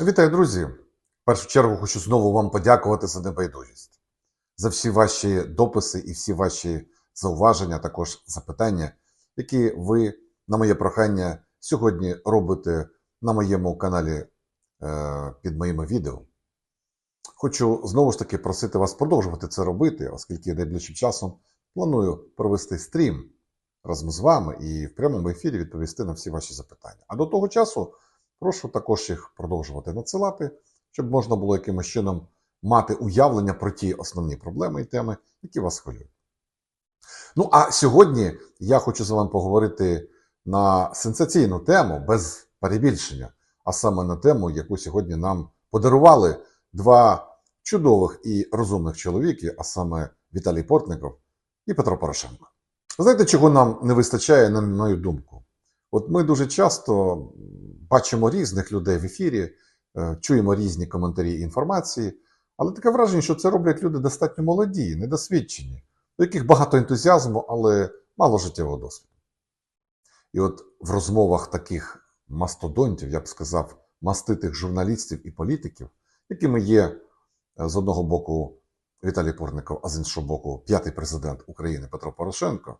Вітаю, друзі! В першу чергу хочу знову вам подякувати за небайдужість, за всі ваші дописи і всі ваші зауваження, також запитання, які ви на моє прохання сьогодні робите на моєму каналі е, під моїми відео. Хочу знову ж таки просити вас продовжувати це робити, оскільки найближчим часом планую провести стрім разом з вами і в прямому ефірі відповісти на всі ваші запитання. А до того часу прошу також їх продовжувати надсилати, щоб можна було якимось чином мати уявлення про ті основні проблеми і теми, які вас хвилюють. Ну а сьогодні я хочу з вами поговорити на сенсаційну тему без перебільшення, а саме на тему, яку сьогодні нам подарували два чудових і розумних чоловіки, а саме Віталій Портников і Петро Порошенко. Знаєте, чого нам не вистачає, на мою думку? От ми дуже часто бачимо різних людей в ефірі, е, чуємо різні коментарі і інформації, але таке враження, що це роблять люди достатньо молоді, недосвідчені, у яких багато ентузіазму, але мало життєвого досвіду. І от в розмовах таких мастодонтів, я б сказав, маститих журналістів і політиків, якими є е, з одного боку Віталій Порников, а з іншого боку, п'ятий президент України Петро Порошенко,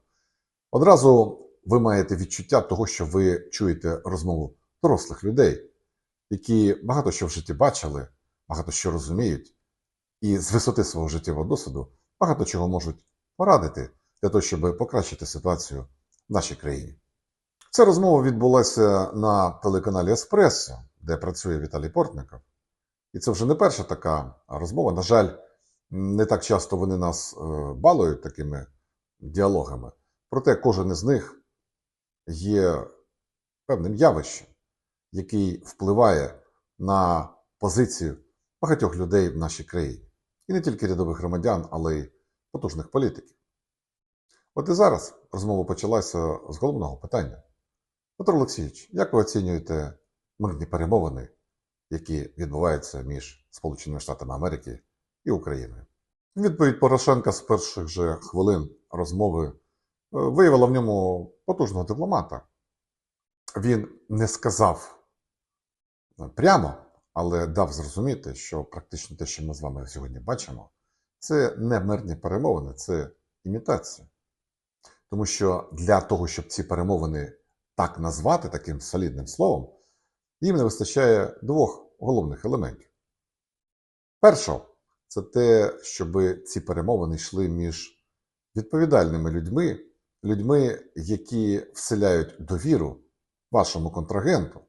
одразу ви маєте відчуття того, що ви чуєте розмову дорослих людей, які багато що в житті бачили, багато що розуміють, і з висоти свого життєвого досвіду багато чого можуть порадити для того, щоб покращити ситуацію в нашій країні. Ця розмова відбулася на телеканалі Еспресо, де працює Віталій Портников. І це вже не перша така розмова. На жаль, не так часто вони нас е, балують такими діалогами. Проте кожен із них є певним явищем, який впливає на позицію багатьох людей в нашій країні. І не тільки рядових громадян, але й потужних політиків. От і зараз розмова почалася з головного питання. Петро Олексійович, як ви оцінюєте мирні перемовини, які відбуваються між Сполученими Штатами Америки і Україною? Відповідь Порошенка з перших же хвилин розмови виявила в ньому потужного дипломата. Він не сказав прямо, але дав зрозуміти, що практично те, що ми з вами сьогодні бачимо, це не мирні перемовини, це імітація. Тому що для того, щоб ці перемовини так назвати таким солідним словом, їм не вистачає двох головних елементів. Першого, це те, щоб ці перемовини йшли між відповідальними людьми, людьми, які вселяють довіру вашому контрагенту,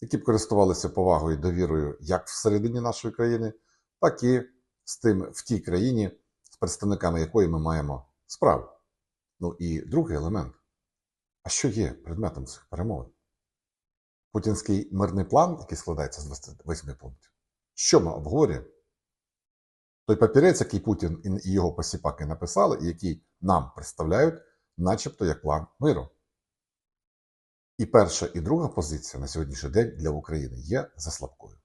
які б користувалися повагою і довірою як всередині нашої країни, так і з тим в тій країні, з представниками якої ми маємо справу. Ну і другий елемент. А що є предметом цих перемовин? Путінський мирний план, який складається з 28 пунктів. Що ми обговорюємо? Той папірець, який Путін і його посіпаки написали, і який нам представляють, начебто як план миру. І перша і друга позиція на сьогоднішній день для України є за слабкою.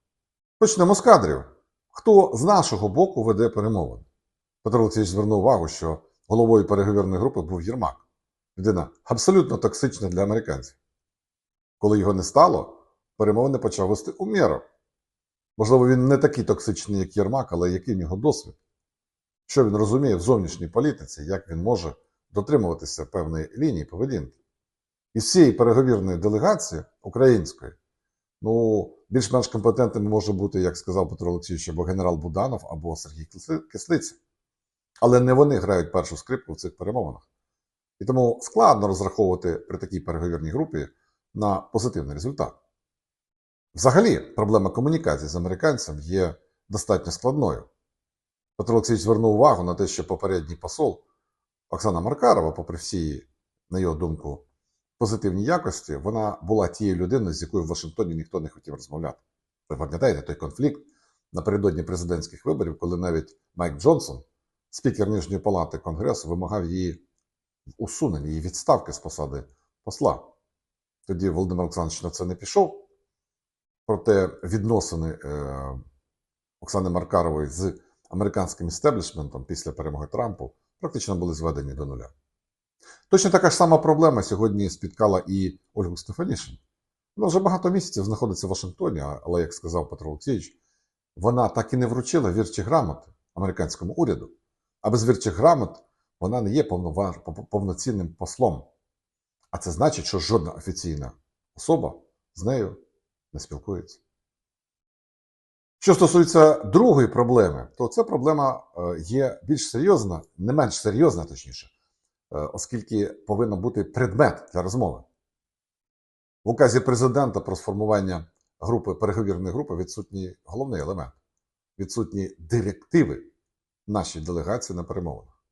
Почнемо з кадрів. Хто з нашого боку веде перемовини? Петро Олексійович звернув увагу, що головою переговірної групи був Єрмак. Людина абсолютно токсична для американців. Коли його не стало, перемовини почав вести Умєров. Можливо, він не такий токсичний, як Єрмак, але який в нього досвід? Що він розуміє в зовнішній політиці, як він може дотримуватися певної лінії поведінки? Із цієї переговірної делегації української, ну, більш-менш компетентним може бути, як сказав Петро Олексійович, або генерал Буданов, або Сергій Кислиця. Але не вони грають першу скрипку в цих перемовинах. І тому складно розраховувати при такій переговірній групі на позитивний результат. Взагалі, проблема комунікації з американцем є достатньо складною. Петро Олексійович звернув увагу на те, що попередній посол Оксана Маркарова, попри всі, на його думку, позитивні якості, вона була тією людиною, з якою в Вашингтоні ніхто не хотів розмовляти. Ви пам'ятаєте той конфлікт напередодні президентських виборів, коли навіть Майк Джонсон, спікер Нижньої палати Конгресу, вимагав її усунення, її відставки з посади посла. Тоді Володимир Олександрович на це не пішов. Проте відносини е, Оксани Маркарової з американським істеблішментом після перемоги Трампу практично були зведені до нуля. Точно така ж сама проблема сьогодні спіткала і Ольгу Стефанішин. Вона вже багато місяців знаходиться в Вашингтоні, але, як сказав Петро Олексійович, вона так і не вручила вірчі грамоти американському уряду. А без вірчих грамот вона не є повноцінним послом. А це значить, що жодна офіційна особа з нею не спілкується. Що стосується другої проблеми, то ця проблема е, є більш серйозна, не менш серйозна, точніше, е, оскільки повинен бути предмет для розмови. В указі президента про сформування групи, переговірної групи відсутній головний елемент, відсутні директиви нашій делегації на перемовинах.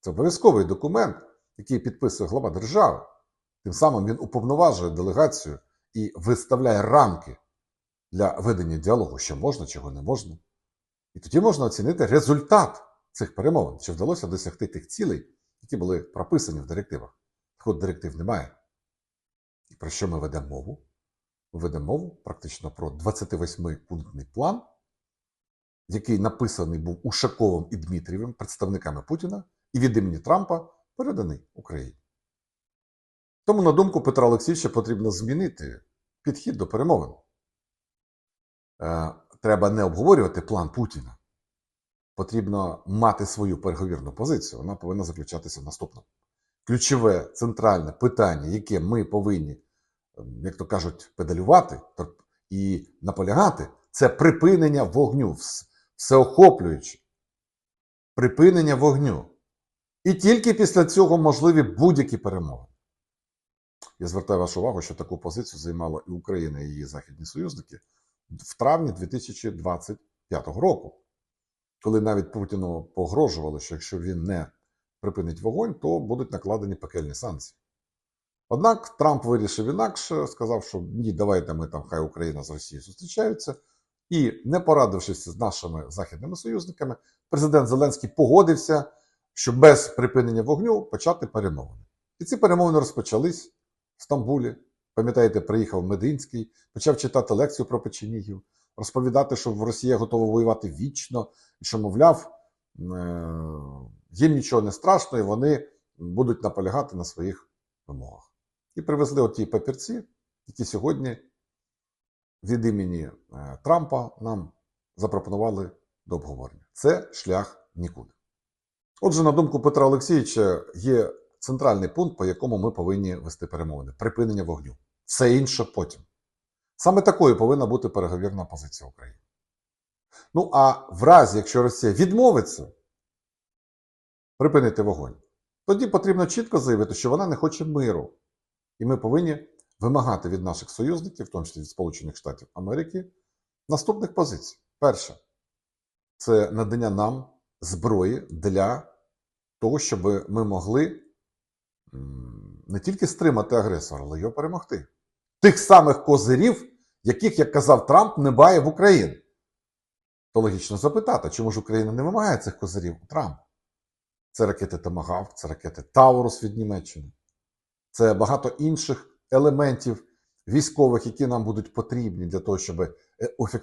Це обов'язковий документ, який підписує глава держави. Тим самим він уповноважує делегацію і виставляє рамки для ведення діалогу, що можна, чого не можна. І тоді можна оцінити результат цих перемовин, чи вдалося досягти тих цілей, які були прописані в директивах. Так директив немає. І про що ми ведемо мову? Ми ведемо мову практично про 28-пунктний план, який написаний був Ушаковим і Дмитрієвим, представниками Путіна, і від імені Трампа переданий Україні. Тому, на думку Петра Олексійовича, потрібно змінити підхід до перемовин. Е, Треба не обговорювати план Путіна. Потрібно мати свою переговірну позицію. Вона повинна заключатися в наступному. Ключове центральне питання, яке ми повинні, ем, як то кажуть, педалювати і наполягати, це припинення вогню, вс- всеохоплююче. Припинення вогню. І тільки після цього можливі будь-які перемоги. Я звертаю вашу увагу, що таку позицію займала і Україна, і її західні союзники в травні 2025 року, коли навіть Путіну погрожували, що якщо він не припинить вогонь, то будуть накладені пекельні санкції. Однак Трамп вирішив інакше, сказав, що ні, давайте ми там, хай Україна з Росією зустрічаються. І не порадившись з нашими західними союзниками, президент Зеленський погодився, що без припинення вогню почати перемовини. І ці перемовини розпочались в Стамбулі. Пам'ятаєте, приїхав Мединський, почав читати лекцію про печенігів, розповідати, що в Росія готова воювати вічно, і що, мовляв, е, їм нічого не страшно, і вони будуть наполягати на своїх вимогах. І привезли оті папірці, які сьогодні від імені е, Трампа нам запропонували до обговорення. Це шлях нікуди. Отже, на думку Петра Олексійовича, є центральний пункт, по якому ми повинні вести перемовини припинення вогню. Все інше потім. Саме такою повинна бути переговірна позиція України. Ну а в разі, якщо Росія відмовиться припинити вогонь, тоді потрібно чітко заявити, що вона не хоче миру. І ми повинні вимагати від наших союзників, в тому числі від Сполучених Штатів Америки, наступних позицій. Перше, це надання нам зброї для того, щоб ми могли не тільки стримати агресора, але й його перемогти. Тих самих козирів, яких, як казав Трамп, немає в Україні. То логічно запитати, чому ж Україна не вимагає цих козирів у Трампа? Це ракети Томагавк, це ракети Таурус від Німеччини, це багато інших елементів військових, які нам будуть потрібні для того, щоб е-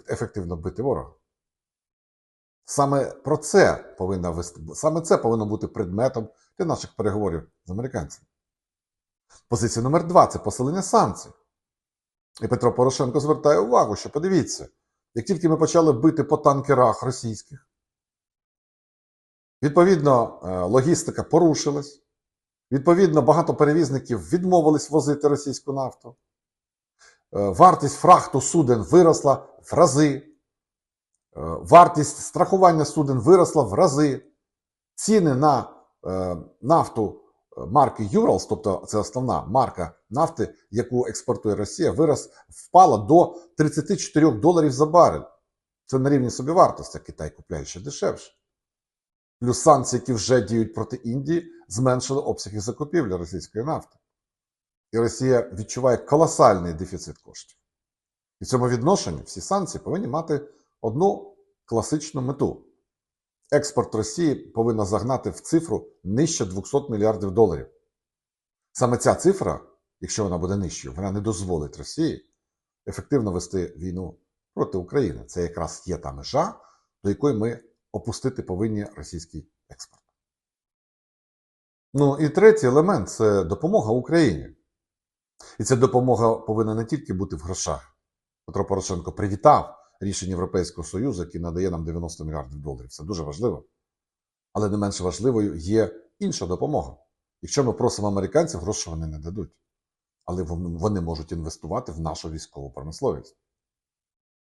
ефективно бити ворога. Саме про це повинна саме це повинно бути предметом для наших переговорів з американцями. Позиція номер два це посилення санкцій. І Петро Порошенко звертає увагу, що подивіться, як тільки ми почали бити по танкерах російських, відповідно, е, логістика порушилась, відповідно, багато перевізників відмовились возити російську нафту, Е, вартість фрахту суден виросла в рази, Е, вартість страхування суден виросла в рази, ціни на нафту е, марки Юралс, тобто це основна марка нафти, яку експортує Росія, вирос впала до 34 доларів за барель. Це на рівні собівартості, Китай купляє ще дешевше. Плюс санкції, які вже діють проти Індії, зменшили обсяги закупівлі російської нафти. І Росія відчуває колосальний дефіцит коштів. І в цьому відношенні всі санкції повинні мати одну класичну мету. Експорт Росії повинна загнати в цифру нижче 200 мільярдів доларів. Саме ця цифра, якщо вона буде нижчою, вона не дозволить Росії ефективно вести війну проти України. Це якраз є та межа, до якої ми опустити повинні російський експорт. Ну і третій елемент це допомога Україні. І ця допомога повинна не тільки бути в грошах. Петро Порошенко привітав рішення Європейського Союзу, який надає нам 90 мільярдів доларів. Це дуже важливо. Але не менш важливою є інша допомога. Якщо ми просимо американців, гроші вони не дадуть. Але вони можуть інвестувати в нашу військову промисловість.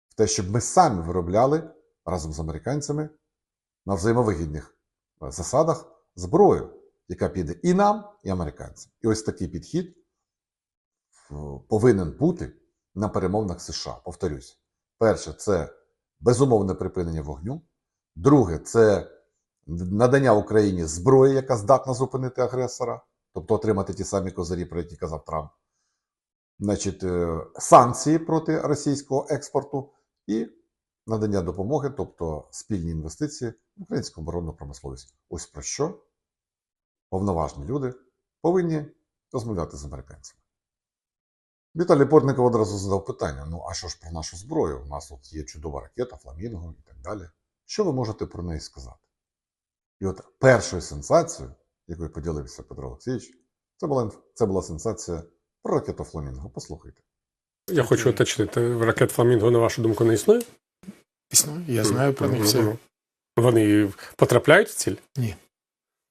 В те, щоб ми самі виробляли разом з американцями на взаємовигідних е, засадах зброю, яка піде і нам, і американцям. І ось такий підхід е, повинен бути на перемовинах з США. Повторюсь, перше, це безумовне припинення вогню. Друге, це надання Україні зброї, яка здатна зупинити агресора, тобто отримати ті самі козирі, про які казав Трамп. Значить, е, санкції проти російського експорту і надання допомоги, тобто спільні інвестиції в українську оборонну промисловість. Ось про що повноважні люди повинні розмовляти з американцями. Віталій Портников одразу задав питання: ну а що ж про нашу зброю? У нас тут є чудова ракета, фламінго і так далі. Що ви можете про неї сказати? І от першою сенсацією, якою поділився Петро Олексійович, це була, це була сенсація про ракету Фламінго. Послухайте. Я хочу уточнити, ракет Фламінго, на вашу думку, не існує? Існує, я знаю про них Ну, все. ну, Вони потрапляють в ціль? Ні.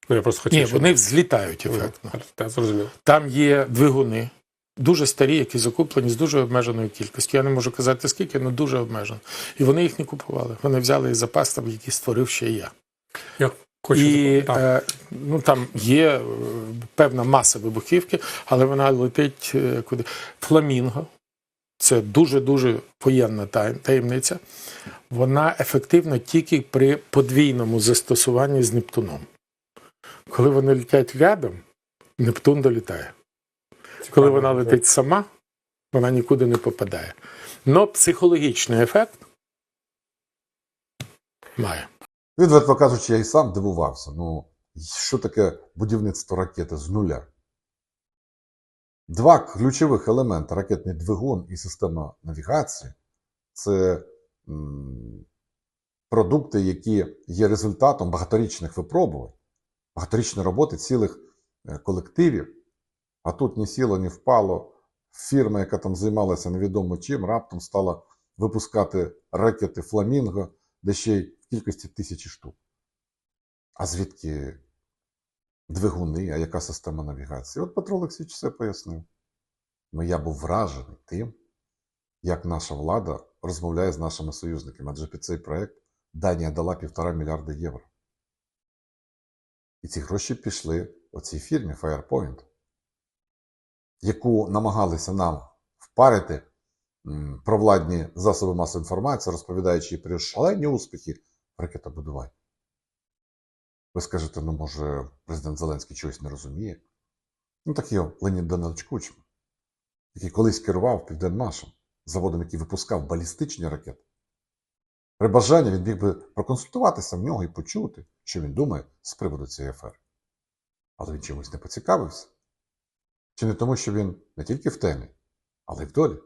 Ну, я просто хотів. Ні, щоб- вони взлітають Ну, ефектно. Так, зрозуміло. Там є двигуни, дуже старі, які закуплені з дуже обмеженою кількістю. Я не можу казати скільки, але дуже обмежено. І вони їх не купували. Вони взяли із запас, там, який створив ще я. Я хочу. І так. е, ну, там є е, певна маса вибухівки, але вона летить е, куди. Фламінго. Це дуже-дуже воєнна таємниця. Вона ефективна тільки при подвійному застосуванні з Нептуном. Коли вони летять рядом, Нептун долітає. Коли вона летить сама, вона нікуди не попадає. Но психологічний ефект має. Відверто кажучи, я і сам дивувався. Ну, що таке будівництво ракети з нуля? Два ключових елементи ракетний двигун і система навігації це м, продукти, які є результатом багаторічних випробувань, багаторічної роботи цілих е, колективів. А тут ні сіло, ні впало. Фірма, яка там займалася невідомо чим, раптом стала випускати ракети Фламінго, де ще й в кількості тисячі штук. А звідки двигуни, а яка система навігації? От Петро Олексійович все пояснив. Ну, я був вражений тим, як наша влада розмовляє з нашими союзниками. Адже під цей проект Данія дала півтора мільярда євро. І ці гроші пішли оцій фірмі Firepoint, яку намагалися нам впарити провладні засоби масової інформації, розповідаючи про шалені успіхи в ракетобудуванні. Ви скажете, ну може президент Зеленський чогось не розуміє? Ну так є Леонід Данилович Кучма, який колись керував Південмашем, заводом, який випускав балістичні ракети. При бажанні він міг би проконсультуватися в нього і почути, що він думає з приводу цієї афери. Але він чомусь не поцікавився. Чи не тому, що він не тільки в темі, але й в долі.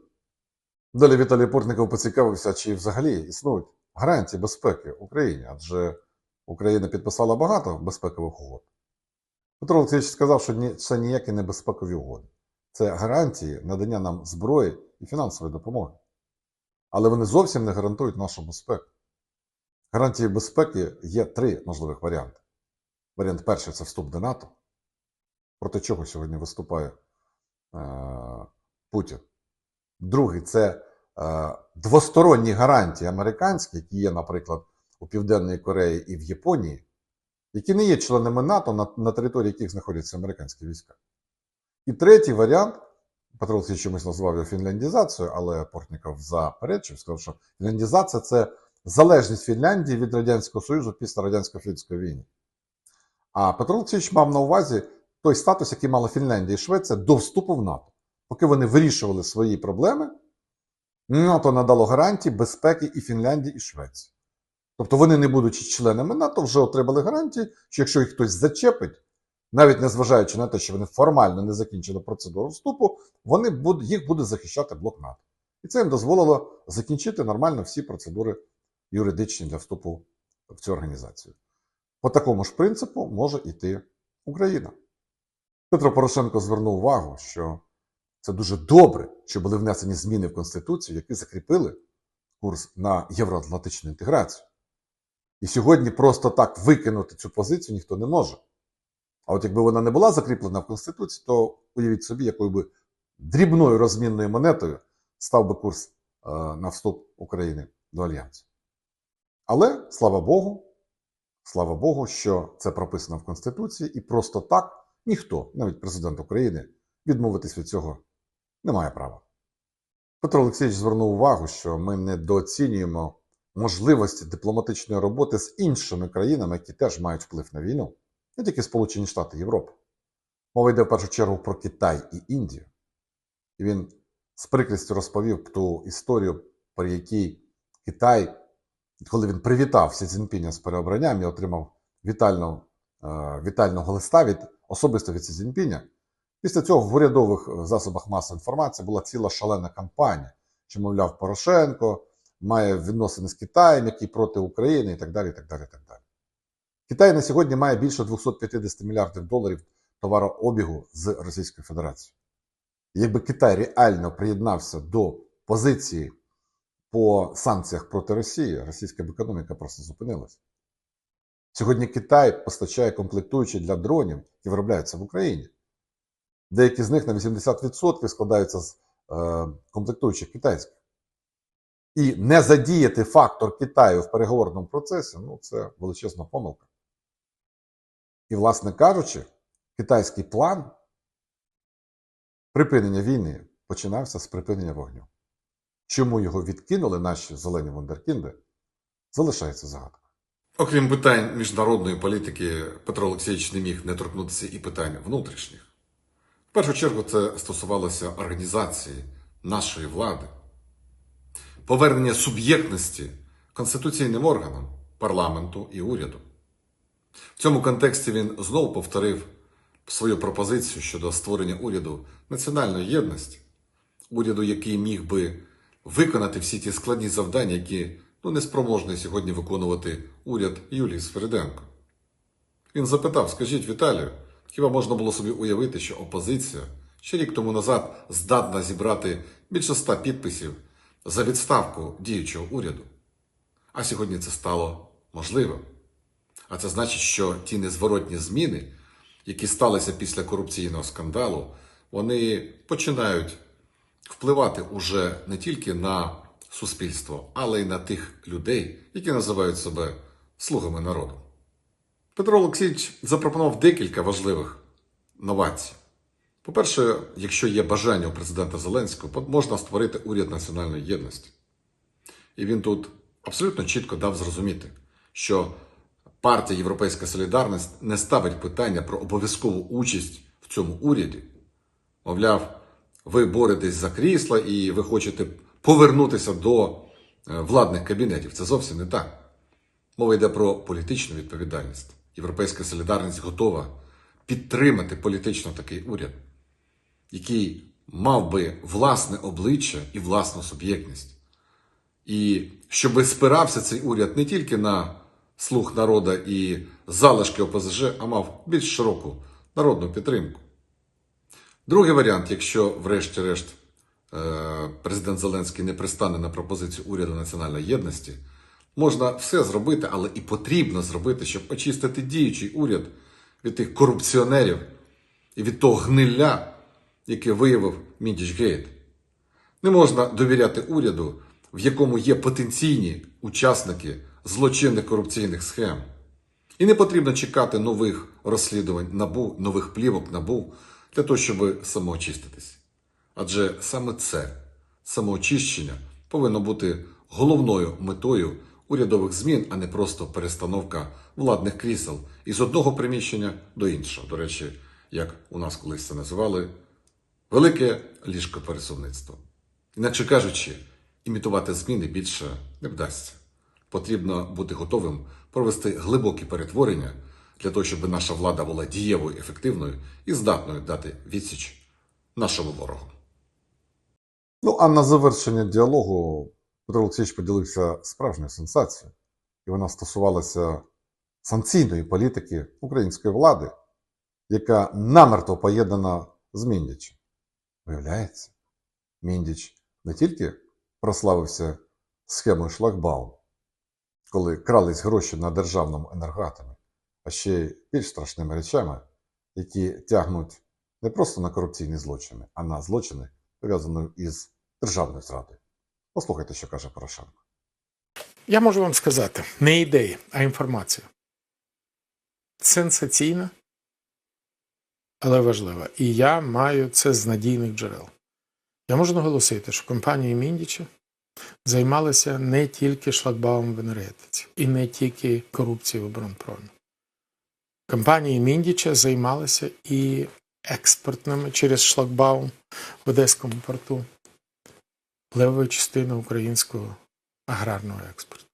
Далі Віталій Портников поцікавився, чи взагалі існують гарантії безпеки Україні, адже Україна підписала багато безпекових угод. Петро Олексійович сказав, що це ніякі не безпекові угоди. Це гарантії надання нам зброї і фінансової допомоги. Але вони зовсім не гарантують нашу безпеку. Гарантії безпеки є три можливих варіанти. Варіант перший це вступ до НАТО, проти чого сьогодні виступає е, Путін. Другий це е, двосторонні гарантії американські, які є, наприклад, у Південній Кореї і в Японії, які не є членами НАТО, на, на території яких знаходяться американські війська. І третій варіант, Петро Олексійович чомусь назвав його фінляндізацією, але Портніков заперечив, сказав, що фінляндізація це залежність Фінляндії від Радянського Союзу після радянсько-фінської війни. А Петро Олексійович мав на увазі той статус, який мала Фінляндія і Швеція до вступу в НАТО. Поки вони вирішували свої проблеми, НАТО надало гарантії безпеки і Фінляндії, і Швеції. Тобто вони, не будучи членами НАТО, вже отримали гарантії, що якщо їх хтось зачепить, навіть незважаючи на те, що вони формально не закінчили процедуру вступу, вони буд- їх буде захищати блок НАТО. І це їм дозволило закінчити нормально всі процедури юридичні для вступу в цю організацію. По такому ж принципу може йти Україна. Петро Порошенко звернув увагу, що Це дуже добре, що були внесені зміни в Конституцію, які закріпили курс на євроатлантичну інтеграцію. І сьогодні просто так викинути цю позицію ніхто не може. А от якби вона не була закріплена в Конституції, то уявіть собі, якою би дрібною розмінною монетою став би курс е, на вступ України до Альянсу. Але слава Богу, слава Богу, що це прописано в Конституції, і просто так ніхто, навіть президент України, відмовитись від цього не має права. Петро Олексійович звернув увагу, що ми недооцінюємо можливості дипломатичної роботи з іншими країнами, які теж мають вплив на війну, не тільки Сполучені Штати Європи. Мова йде в першу чергу про Китай і Індію. І він з прикрістю розповів ту історію, при якій Китай, коли він привітав Сі Цзіньпіня з переобранням і отримав вітальну, е, вітального листа від особисто від Сі Цзіньпіня, після цього в урядових е, засобах масової інформації була ціла шалена кампанія, що, мовляв, Порошенко має відносини з Китаєм, який проти України, і так далі. і так далі, і так далі. Китай на сьогодні має більше 250 мільярдів доларів товарообігу з Російською Федерацією. Якби Китай реально приєднався до позиції по санкціях проти Росії, російська б економіка просто зупинилась. Сьогодні Китай постачає комплектуючі для дронів, які виробляються в Україні. Деякі з них на 80% складаються з е, комплектуючих китайських. І не задіяти фактор Китаю в переговорному процесі ну, це величезна помилка. І, власне кажучи, китайський план припинення війни починався з припинення вогню. Чому його відкинули наші зелені вундеркінди, залишається загадкою. Окрім питань міжнародної політики, Петро Олексійович не міг не торкнутися і питань внутрішніх. В першу чергу це стосувалося організації нашої влади, повернення суб'єктності конституційним органам, парламенту і уряду. В цьому контексті він знову повторив свою пропозицію щодо створення уряду національної єдності, уряду, який міг би виконати всі ті складні завдання, які ну, неспроможний сьогодні виконувати уряд Юлії Свериденко. Він запитав: скажіть, Віталію, хіба можна було собі уявити, що опозиція ще рік тому назад здатна зібрати більше ста підписів за відставку діючого уряду? А сьогодні це стало можливим. А це значить, що ті незворотні зміни, які сталися після корупційного скандалу, вони починають впливати уже не тільки на суспільство, але й на тих людей, які називають себе слугами народу. Петро Олексійович запропонував декілька важливих новацій. По-перше, якщо є бажання у президента Зеленського, можна створити уряд національної єдності. І він тут абсолютно чітко дав зрозуміти, що партія Європейська Солідарність не ставить питання про обов'язкову участь в цьому уряді. Мовляв, ви боретесь за крісла і ви хочете повернутися до е, владних кабінетів. Це зовсім не так. Мова йде про політичну відповідальність. Європейська солідарність готова підтримати політично такий уряд, який мав би власне обличчя і власну суб'єктність. І щоб спирався цей уряд не тільки на слух народа і залишки ОПЗЖ, а мав більш широку народну підтримку. Другий варіант, якщо, врешті-решт, президент Зеленський не пристане на пропозицію уряду національної єдності, можна все зробити, але і потрібно зробити, щоб очистити діючий уряд від тих корупціонерів і від того гнилля, яке виявив Міндічгейт. Не можна довіряти уряду, в якому є потенційні учасники злочинних корупційних схем. І не потрібно чекати нових розслідувань набу, нових плівок набу для того, щоб самоочиститись. Адже саме це самоочищення повинно бути головною метою урядових змін, а не просто перестановка владних крісел із одного приміщення до іншого. До речі, як у нас колись це називали, велике ліжко пересувництво. Інакше кажучи, імітувати зміни більше не вдасться. Потрібно бути готовим провести глибокі перетворення для того, щоб наша влада була дієвою, ефективною і здатною дати відсіч нашому ворогу. Ну, а на завершення діалогу Петро Олексійович поділився справжньою сенсацією, і вона стосувалася санкційної політики української влади, яка намерто поєднана з Міндічем. Виявляється, Міндіч не тільки прославився схемою шлагбаум, коли крались гроші на державному енергоатомі, а ще й більш страшними речами, які тягнуть не просто на корупційні злочини, а на злочини, пов'язані із державною зрадою. Послухайте, що каже Порошенко. Я можу вам сказати, не ідеї, а інформація. Сенсаційна, але важлива. І я маю це з надійних джерел. Я можу наголосити, що компанії Міндіча займалися не тільки шлагбаумом в енергетиці і не тільки корупцією в оборонпромі. Компанії Міндіча займалися і експортними через шлагбаум в Одеському порту, левою частиною українського аграрного експорту.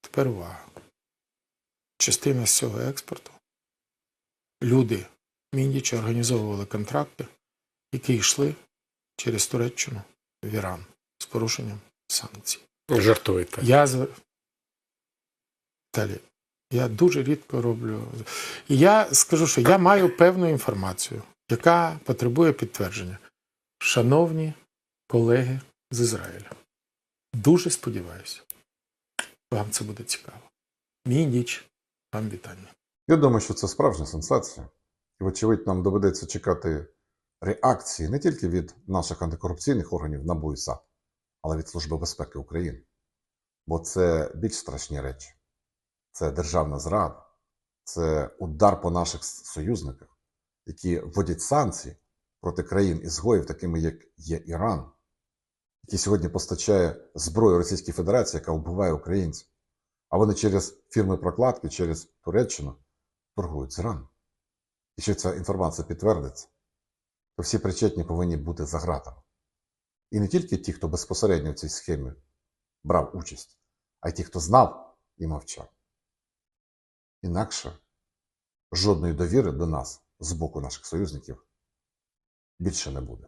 Тепер увага. Частина з цього експорту. Люди Міндіча організовували контракти, які йшли через Туреччину в Іран з порушенням санкцій. Жартуєте. Я. Далі. Я дуже рідко роблю. І я скажу, що я маю певну інформацію, яка потребує підтвердження. Шановні колеги з Ізраїля, дуже сподіваюся, вам це буде цікаво. Мій ніч, вам вітання. Я думаю, що це справжня сенсація. І, вочевидь, нам доведеться чекати реакції не тільки від наших антикорупційних органів НАБУ і САП, але від Служби безпеки України. Бо це більш страшні речі. Це державна зрада, це удар по наших союзниках, які вводять санкції проти країн ізгоїв, такими як є Іран, який сьогодні постачає зброю Російській Федерації, яка вбиває українців. А вони через фірми прокладки, через Туреччину торгують з Іраном. Якщо ця інформація підтвердиться, то всі причетні повинні бути за ґратами. І не тільки ті, хто безпосередньо в цій схемі брав участь, а й ті, хто знав і мовчав. Інакше жодної довіри до нас з боку наших союзників більше не буде.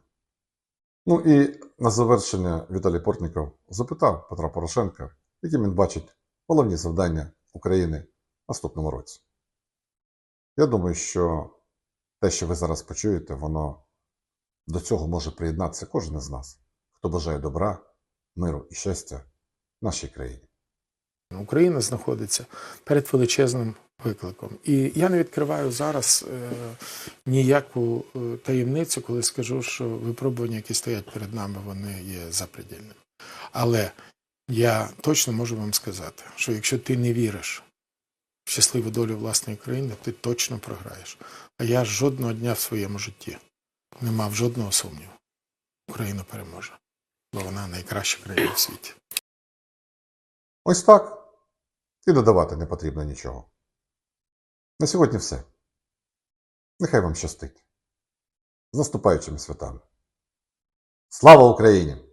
Ну і на завершення Віталій Портніков запитав Петра Порошенка, яким він бачить головні завдання України наступному році. Я думаю, що те, що ви зараз почуєте, воно до цього може приєднатися кожен із нас, хто бажає добра, миру і щастя нашій країні. Україна знаходиться перед величезним викликом. І я не відкриваю зараз е, ніяку е, таємницю, коли скажу, що випробування, які стоять перед нами, вони є запредельними. Але я точно можу вам сказати, що якщо ти не віриш в щасливу долю власної країни, ти точно програєш. А я жодного дня в своєму житті не мав жодного сумніву. Україна переможе, бо вона найкраща країна в світі. Ось так. І додавати не потрібно нічого. На сьогодні все. Нехай вам щастить. З наступаючими святами. Слава Україні!